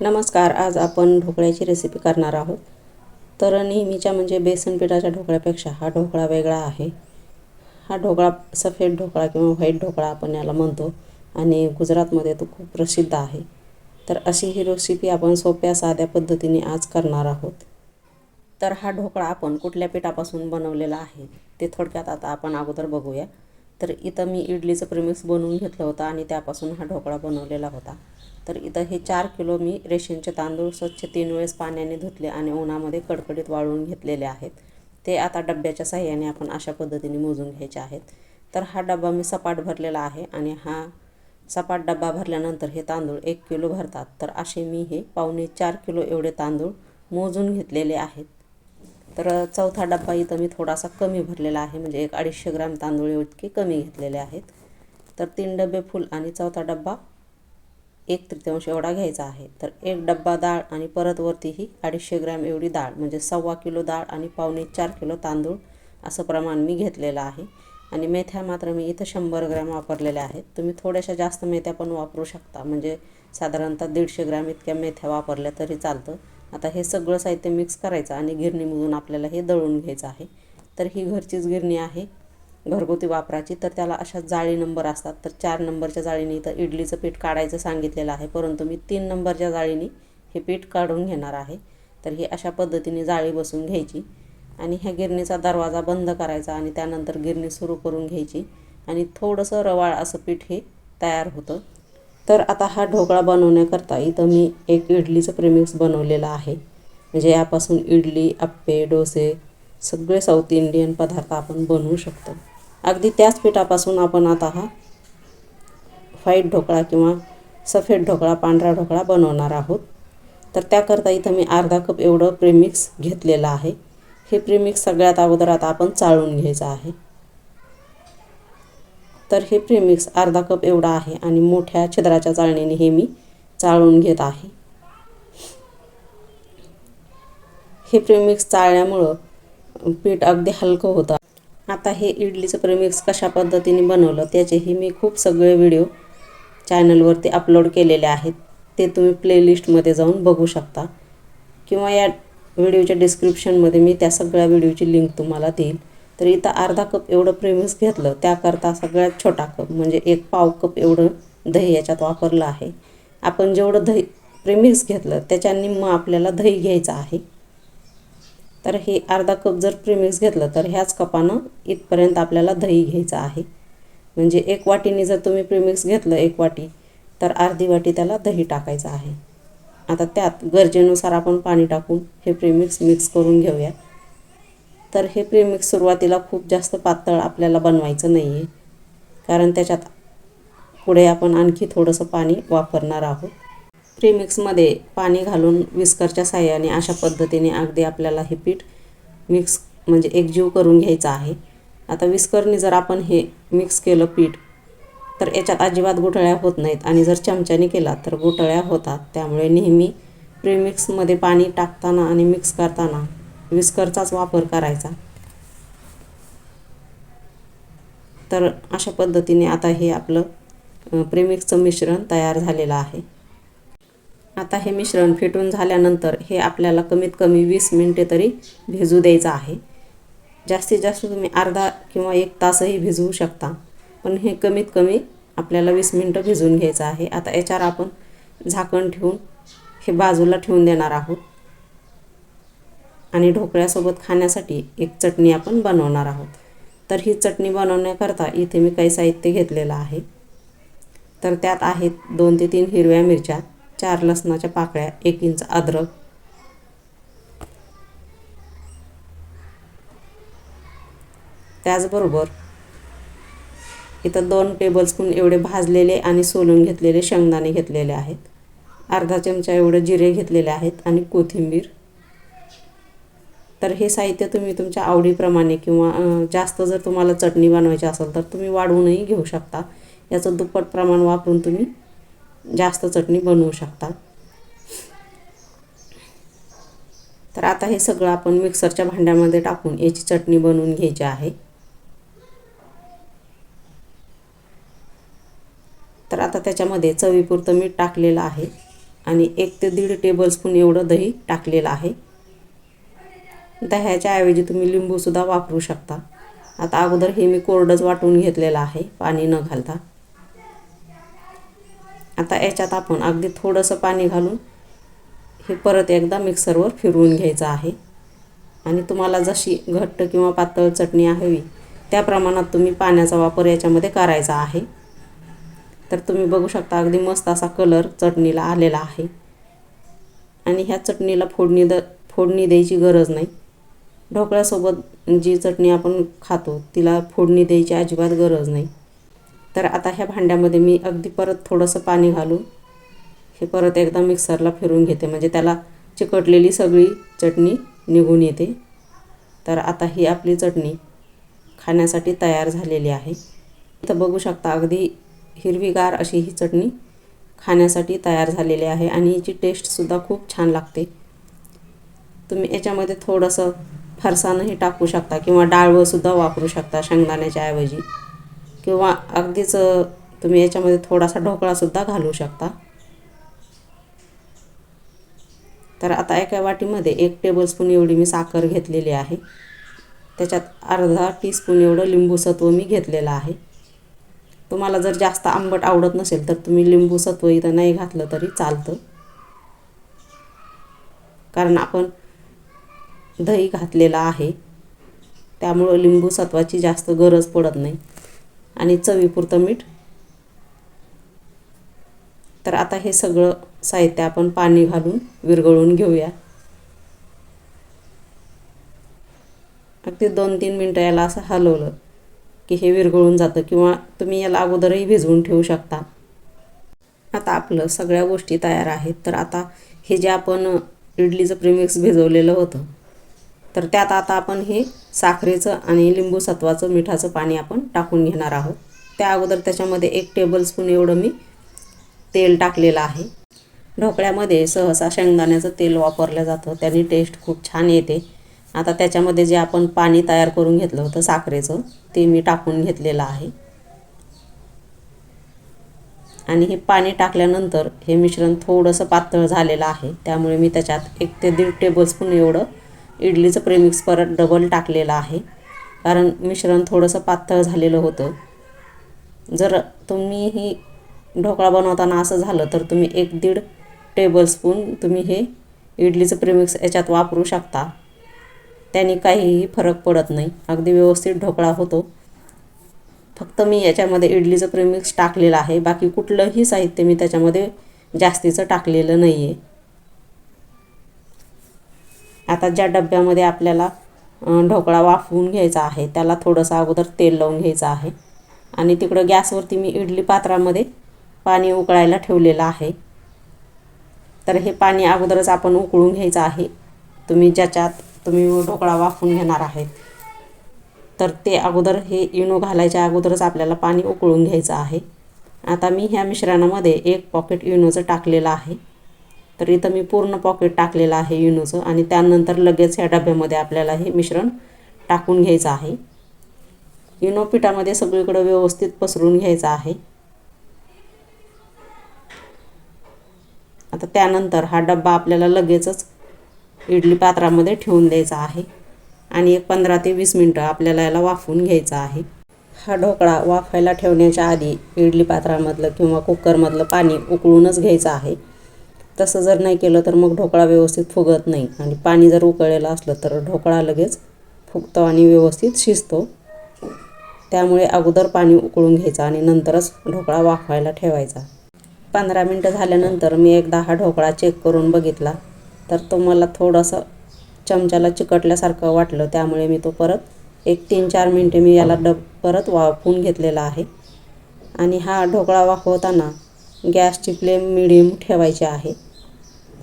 नमस्कार आज आपण ढोकळ्याची रेसिपी करणार आहोत. तर नेहमीच्या म्हणजे बेसन पिठाच्या ढोकळ्यापेक्षा हा ढोकळा वेगळा आहे. हा ढोकळा सफेद ढोकळा किंवा व्हाईट ढोकळा आपण याला म्हणतो आणि गुजरातमध्ये तो खूप प्रसिद्ध आहे. तर अशी ही रेसिपी आपण सोप्या साध्या पद्धतीने आज करणार आहोत. तर हा ढोकळा आपण कुठल्या पिठापासून बनवलेला आहे ते थोडक्यात आता आपण अगोदर बघूया. तर इथं मी इडलीचं प्रेमिक्स बनवून घेतलं होतं आणि त्यापासून हा ढोकळा बनवलेला होता. तर इथं हे चार किलो मी रेशनचे तांदूळ स्वच्छ तीन वेळेस पाण्याने धुतले आणि उन्हामध्ये कडकडीत वाळवून घेतलेले आहेत. ते आता डब्याच्या साह्याने आपण अशा पद्धतीने मोजून घ्यायचे आहेत. तर हा डबा मी सपाट भरलेला आहे आणि हा सपाट डबा भरल्यानंतर हे तांदूळ एक किलो भरतात. तर असे मी हे पावणे चार किलो एवढे तांदूळ मोजून घेतलेले आहेत. तर चौथा डब्बा इथं मी थोडासा कमी भरलेला आहे. म्हणजे एक अडीचशे ग्रॅम तांदूळ इतके कमी घेतलेले आहेत. तर तीन डबे फुल आणि चौथा डब्बा एक तृतीयांश एवढा घ्यायचा आहे. तर एक डब्बा डाळ आणि परत वरतीही अडीचशे ग्रॅम एवढी डाळ म्हणजे सव्वा किलो डाळ आणि पावणे चार किलो तांदूळ असं प्रमाण मी घेतलेलं आहे. आणि मेथ्या मात्र मी इथं शंभर ग्रॅम वापरलेल्या आहेत. तुम्ही थोड्याशा जास्त मेथ्या पण वापरू शकता. म्हणजे साधारणतः दीडशे ग्रॅम इतक्या मेथ्या वापरल्या तरी चालतं. आता हे सगळं साहित्य मिक्स करायचं आणि गिरणीमधून आपल्याला हे दळून घ्यायचं आहे. तर ही घरचीच गिरणी आहे. घरगुती वापराची. तर त्याला अशा जाळी नंबर असतात. तर चार नंबरच्या जाळीने इथं इडलीचं पीठ काढायचं सांगितलेलं आहे. परंतु मी तीन नंबरच्या जाळीने हे पीठ काढून घेणार आहे. तर ही अशा पद्धतीने जाळी बसून घ्यायची. आणि ह्या गिरणीचा दरवाजा बंद करायचा आणि त्यानंतर गिरणी सुरू करून घ्यायची. आणि थोडंसं रवाळ असं पीठ हे तयार होतं. तर आता हा ढोकळा बनवण्याकरता इथं मी एक इडलीचं प्रेमिक्स बनवलेलं आहे. म्हणजे यापासून इडली आप्पे डोसे सगळे साऊथ इंडियन पदार्थ आपण बनवू शकतो. अगदी त्याच पिठापासून आपण आता हा व्हाईट ढोकळा किंवा सफेद ढोकळा पांढरा ढोकळा बनवणार आहोत. तर त्याकरता इथं मी अर्धा कप एवढं प्रेमिक्स घेतलेलं आहे. हे प्रेमिक्स सगळ्यात अगोदर आता आपण चाळून घ्यायचं आहे. तर हे प्रेमिक्स अर्धा कप एवढा आहे आणि मोठ्या छिद्राच्या चाळणीने हे मी चाळून घेत आहे. हे प्रेमिक्स चाळल्यामुळं पीठ अगदी हलकं होतं. आता हे इडलीचं प्रेमिक्स कशा पद्धतीने बनवलं त्याचेही मी खूप सगळे व्हिडिओ चॅनलवरती अपलोड केलेले आहेत. ते तुम्ही प्लेलिस्टमध्ये जाऊन बघू शकता. किंवा या व्हिडिओच्या डिस्क्रिप्शनमध्ये मी त्या सगळ्या व्हिडिओची लिंक तुम्हाला देईल. तर इथं अर्धा कप एवढं प्रेमिक्स घेतलं. त्याकरता सगळ्यात छोटा कप म्हणजे एक पाव कप एवढं दही याच्यात वापरलं आहे. आपण जेवढं दही प्रेमिक्स घेतलं त्याच्या निम्म आपल्याला दही घ्यायचं आहे. तर हे अर्धा कप जर प्रेमिक्स घेतलं तर ह्याच कपानं इथपर्यंत आपल्याला दही घ्यायचं आहे. म्हणजे एक वाटीने जर तुम्ही प्रेमिक्स घेतलं एक वाटी तर अर्धी वाटी त्याला दही टाकायचं आहे. आता त्यात गरजेनुसार आपण पाणी टाकून हे प्रेमिक्स मिक्स करून घेऊया तर हे प्रेमिक्स सुरुवातीला खूप जास्त पातळ आपल्याला बनवायचं नाही आहे कारण त्याच्यात पुढे आपण आणखी थोडंसं पाणी वापरणार आहोत. प्रीमिक्समध्ये पाणी घालून विस्करच्या साह्याने अशा पद्धतीने अगदी आपल्याला हे पीठ मिक्स म्हणजे एकजीव करून घ्यायचं आहे. आता विस्करने जर आपण हे मिक्स केलं पीठ तर याच्यात अजिबात गुठळ्या होत नाहीत. आणि जर चमच्याने केला तर गुठळ्या होतात. त्यामुळे नेहमी प्रीमिक्समध्ये पाणी टाकताना आणि मिक्स करताना विस्करचाच वापर करायचा. तर अशा पद्धतीने आता हे आपलं प्रेमिक्सचं मिश्रण तयार झालेलं आहे. आता हे मिश्रण फेटून झाल्यानंतर हे आपल्याला कमीत कमी वीस मिनटे तरी भिजू द्यायचं आहे. जास्तीत जास्त तुम्ही अर्धा किंवा एक तासही भिजवू शकता. पण हे कमीत कमी आपल्याला वीस मिनटं भिजवून घ्यायचं आहे. आता याच्यावर आपण झाकण ठेवून हे बाजूला ठेवून देणार आहोत. आणि ढोकळ्यासोबत खाण्यासाठी एक चटणी आपण बनवणार आहोत. तर ही चटणी बनवण्याकरता इथे मी काही साहित्य घेतलेलं आहे. तर त्यात आहेत दोन ते तीन हिरव्या मिरच्या चार लसणाच्या पाकळ्या एक इंच अद्रक त्याचबरोबर इथं दोन टेबलस्पून एवढे भाजलेले आणि सोलून घेतलेले शेंगदाणे घेतलेले आहेत. अर्धा चमचा एवढे जिरे घेतलेले आहेत आणि कोथिंबीर तर हे साहित्य तुम्ही तुमच्या आवडीप्रमाणे किंवा जास्त जर तुम्हाला चटणी बनवायची असेल तर तुम्ही वाढवूनही घेऊ शकता. याचं दुप्पट प्रमाण वापरून तुम्ही जास्त चटणी बनवू शकता. तर आता हे सगळं आपण मिक्सरच्या भांड्यामध्ये टाकून याची चटणी बनवून घ्यायची आहे. तर आता त्याच्यामध्ये चवीपुरतं मीठ टाकलेलं आहे आणि एक ते दीड टेबलस्पून एवढं दही टाकलेलं आहे. दह्याच्या ऐवजी तुम्ही लिंबूसुद्धा वापरू शकता. आता अगोदर हे मी कोरडंच वाटून घेतलेलं आहे पाणी न घालता. आता याच्यात आपण अगदी थोडंसं पाणी घालून हे परत एकदा मिक्सरवर फिरवून घ्यायचं आहे. आणि तुम्हाला जशी घट्ट किंवा पातळ चटणी हवी त्या प्रमाणात तुम्ही पाण्याचा वापर याच्यामध्ये करायचा आहे. तर तुम्ही बघू शकता अगदी मस्त असा कलर चटणीला आलेला आहे. आणि ह्या चटणीला फोडणी द फोडणी द्यायची गरज नाही. ढोकळ्यासोबत जी चटणी आपण खातो तिला फोडणी द्यायची अजिबात गरज नाही. तर आता ह्या भांड्यामध्ये मी अगदी परत थोडंसं पाणी घालून हे परत एकदा मिक्सरला फिरून घेते. म्हणजे त्याला चिकटलेली सगळी चटणी निघून येते. तर आता ही आपली चटणी खाण्यासाठी तयार झालेली आहे. इथं बघू शकता अगदी हिरवीगार अशी ही चटणी खाण्यासाठी तयार झालेली आहे आणि हिची टेस्टसुद्धा खूप छान लागते. तुम्ही याच्यामध्ये थोडंसं फरसानंही टाकू शकता किंवा डाळवंसुद्धा वापरू शकता शेंगदाण्याच्या ऐवजी. किंवा अगदीच तुम्ही याच्यामध्ये थोडासा ढोकळासुद्धा घालू शकता. तर आता एका वाटीमध्ये एक टेबलस्पून एवढी मी साखर घेतलेली आहे. त्याच्यात अर्धा टीस्पून एवढं लिंबू सत्व मी घेतलेलं आहे. तुम्हाला जर जास्त आंबट आवडत नसेल तर तुम्ही लिंबू सत्व इथं नाही घातलं तरी चालतं. कारण आपण दही घातलेलं आहे. त्यामुळं लिंबू सत्वाची जास्त गरज पडत नाही. आणि चवीपुरतं मीठ. तर आता हे सगळं साहित्य आपण पाणी घालून विरघळून घेऊया. अगदी दोन तीन मिनटं याला असं हलवलं की हे विरघळून जातं किंवा तुम्ही याला अगोदरही भिजवून ठेवू शकता. आता आपलं सगळ्या गोष्टी तयार आहेत. तर आता हे जे आपण इडलीचं प्रिमिक्स भिजवलेलं होतं तर त्यात आता आपण हे साखरेचं आणि लिंबू सत्वाचं मिठाचं पाणी आपण टाकून घेणार आहोत. त्या अगोदर त्याच्यामध्ये एक टेबलस्पून एवढं मी तेल टाकलेलं आहे. ढोकळ्यामध्ये सहसा शेंगदाण्याचं तेल वापरलं जातं. त्याने टेस्ट खूप छान येते. आता त्याच्यामध्ये जे आपण पाणी तयार करून घेतलं होतं साखरेचं ते मी टाकून घेतलेलं आहे. आणि हे पाणी टाकल्यानंतर हे मिश्रण थोडंसं पातळ झालेलं आहे. त्यामुळे मी त्याच्यात एक ते दीड टेबलस्पून एवढं इडलीचं प्रेमिक्स परत डबल टाकलेलं आहे. कारण मिश्रण थोडंसं पातळ झालेलं होतं. जर तुम्ही ही ढोकळा बनवताना असं झालं तर तुम्ही एक दीड टेबलस्पून तुम्ही हे इडलीचं प्रेमिक्स याच्यात वापरू शकता. त्याने काहीही फरक पडत नाही. अगदी व्यवस्थित ढोकळा होतो. फक्त मी याच्यामध्ये इडलीचं प्रेमिक्स टाकलेलं आहे. बाकी कुठलंही साहित्य मी त्याच्यामध्ये जास्तीचं टाकलेलं नाही आहे आता ज्या डब्यामध्ये आपल्याला ढोकळा वाफवून घ्यायचा आहे त्याला थोडंसं अगोदर तेल लावून घ्यायचं आहे. आणि तिकडं गॅसवरती मी इडली पात्रामध्ये पाणी उकळायला ठेवलेलं आहे. तर हे पाणी अगोदरच आपण उकळून घ्यायचं आहे. तुम्ही ज्याच्यात तुम्ही ढोकळा वाफवून घेणार आहे तर ते अगोदर हे इनो घालायच्या अगोदरच आपल्याला पाणी उकळून घ्यायचं आहे. आता मी ह्या मिश्रणामध्ये एक पॉकेट इनोचं टाकलेलं आहे. तर इथं मी पूर्ण पॉकेट टाकलेलं आहे इनोचं आणि त्यानंतर लगेच ह्या डब्यामध्ये आपल्याला हे मिश्रण टाकून घ्यायचं आहे. इनो पिठामध्ये सगळीकडं व्यवस्थित पसरून घ्यायचं आहे. आता त्यानंतर हा डब्बा आपल्याला लगेचच इडली पात्रामध्ये ठेवून द्यायचा आहे आणि एक पंधरा ते वीस मिनटं आपल्याला याला वाफवून घ्यायचा आहे. हा ढोकळा वाफायला ठेवण्याच्या आधी इडली पात्रामधलं किंवा कुकरमधलं पाणी उकळूनच घ्यायचं आहे. तसं जर नाही केलं तर मग ढोकळा व्यवस्थित फुगत नाही. आणि पाणी जर उकळलेलं असलं तर ढोकळा लगेच फुगतो आणि व्यवस्थित शिजतो. त्यामुळे अगोदर पाणी उकळून घ्यायचं आणि नंतरच ढोकळा वाफवायला ठेवायचा. पंधरा मिनटं झाल्यानंतर मी एकदा हा ढोकळा चेक करून बघितला. तर तो मला थोडंसं चमच्याला चिकटल्यासारखं वाटलं. त्यामुळे मी तो परत एक तीन चार मिनटे मी याला डब परत वाफवून घेतलेला आहे. आणि हा ढोकळा वाफवताना गॅसची फ्लेम मिडियम ठेवायची आहे.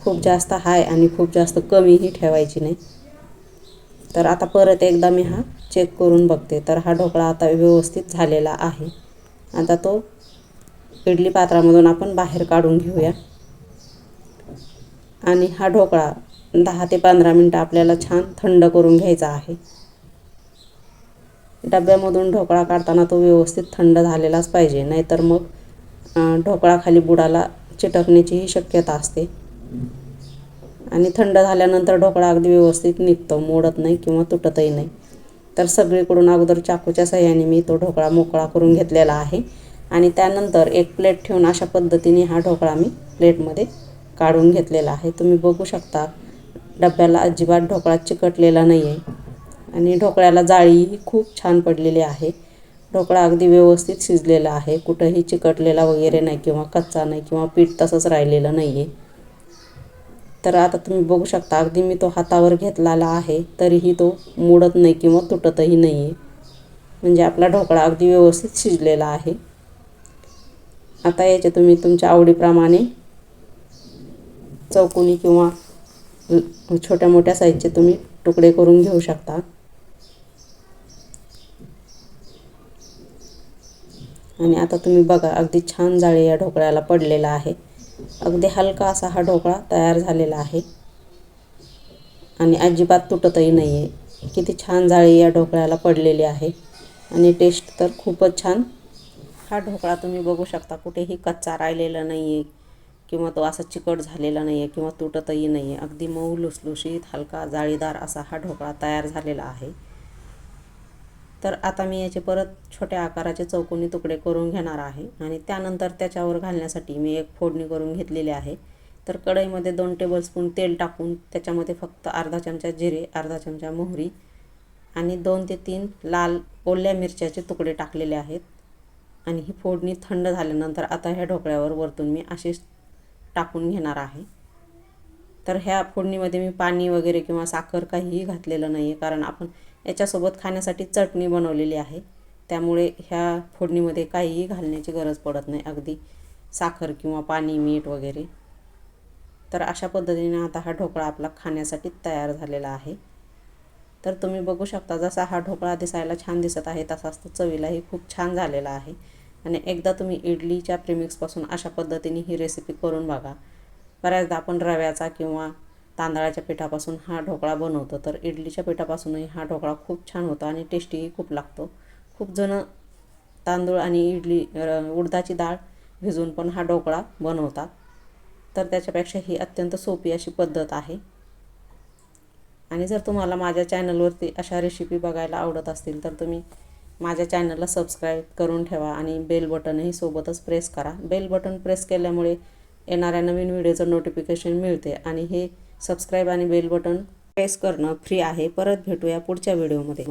खूप जास्त हाय आणि खूप जास्त कमीही ठेवायची नाही. तर आता परत एकदा मी हा चेक करून बघते. तर हा ढोकळा आता व्यवस्थित झालेला आहे. आता तो इडली पात्रामधून आपण बाहेर काढून घेऊया. आणि हा ढोकळा दहा ते पंधरा मिनटं आपल्याला छान थंड करून घ्यायचा आहे. डब्यामधून ढोकळा काढताना तो व्यवस्थित थंड झालेलाच पाहिजे. नाहीतर मग ढोकळा खाली बुडाला चिटकण्याचीही शक्यता असते. आणि थंड झाल्यानंतर ढोकळा अगदी व्यवस्थित निघतो मोडत नाही किंवा तुटतही नाही. तर सगळीकडून अगोदर चाकूच्या सहाय्याने मी तो ढोकळा मोकळा करून घेतलेला आहे. आणि त्यानंतर एक प्लेट ठेवून अशा पद्धतीने हा ढोकळा मी प्लेटमध्ये काढून घेतलेला आहे. तुम्ही बघू शकता डब्याला अजिबात ढोकळा चिकटलेला नाही आहे आणि ढोकळ्याला जाळीही खूप छान पडलेली आहे. ढोकळा अगदी व्यवस्थित शिजलेला आहे. कुठंही चिकटलेला वगैरे नाही किंवा कच्चा नाही किंवा पीठ तसंच राहिलेलं नाही आहे तर आता तुम्ही बघू शकता अगदी मी तो हातावर घेतलेला आहे तरीही तो मोडत नाही किंवा तुटतही नाही आहे म्हणजे आपला ढोकळा अगदी व्यवस्थित शिजलेला आहे. आता याचे तुम्ही तुमच्या आवडीप्रमाणे चौकोनी किंवा छोट्या मोठ्या साईजचे तुम्ही तुकडे करून घेऊ शकता. आणि आता तुम्ही बघा अगदी छान जाळी या ढोकळ्याला पडलेला आहे. अगदी हलका असा हा ढोकळा तयार झालेला आहे. आणि अजिबात तुटतही नाही आहे किती छान जाळी या ढोकळ्याला पडलेली आहे. आणि टेस्ट तर खूपच छान. हा ढोकळा तुम्ही बघू शकता कुठेही कच्चा राहिलेला नाही आहे किंवा तो असा चिकट झालेला नाही आहे किंवा तुटतही नाही आहे अगदी मऊ लुसलुशीत हलका जाळीदार असा हा ढोकळा तयार झालेला आहे. तर आता मी याचे परत छोट्या आकाराचे चौकोनी तुकडे करून घेणार आहे. आणि त्यानंतर त्याच्यावर घालण्यासाठी मी एक फोडणी करून घेतलेली आहे. तर कढईमध्ये दोन टेबलस्पून तेल टाकून त्याच्यामध्ये फक्त अर्धा चमचा जिरे अर्धा चमचा मोहरी आणि दोन ते तीन लाल ओल्या मिरच्याचे तुकडे टाकलेले आहेत. आणि ही फोडणी थंड झाल्यानंतर आता ह्या ढोकळ्यावर वरतून मी अशीच टाकून घेणार आहे. तर ह्या फोडणीमध्ये मी पाणी वगैरे किंवा साखर काहीही घातलेलं नाही आहे कारण आपण याच्यासोबत खाण्यासाठी चटणी बनवलेली आहे. त्यामुळे ह्या फोडणीमध्ये काहीही घालण्याची गरज पडत नाही अगदी साखर किंवा पाणी मीठ वगैरे. तर अशा पद्धतीने आता हा ढोकळा आपला खाण्यासाठी तयार झालेला आहे. तर तुम्ही बघू शकता जसा हा ढोकळा दिसायला छान दिसत आहे तसाच तो चवीलाही खूप छान झालेला आहे. आणि एकदा तुम्ही इडलीच्या प्रिमिक्सपासून अशा पद्धतीने ही रेसिपी करून बघा. बऱ्याचदा आपण रव्याचा किंवा तांदळाच्या पिठापासून हा ढोकळा बनवतो. तर इडलीच्या पिठापासूनही हा ढोकळा खूप छान होतो आणि टेस्टीही खूप लागतो. खूप जणं तांदूळ आणि इडली उडदाची डाळ भिजवून पण हा ढोकळा बनवतात. तर त्याच्यापेक्षा ही अत्यंत सोपी अशी पद्धत आहे. आणि जर तुम्हाला माझ्या चॅनलवरती अशा रेसिपी बघायला आवडत असतील तर तुम्ही माझ्या चॅनलला सबस्क्राईब करून ठेवा आणि बेल बटनही सोबतच प्रेस करा. बेल बटन प्रेस केल्यामुळे येणाऱ्या नवीन व्हिडिओचं नोटिफिकेशन मिळते आणि हे सबस्क्राईब आणि बेल बटन प्रेस करणं फ्री आहे. परत भेटूया पुढच्या व्हिडिओमध्ये.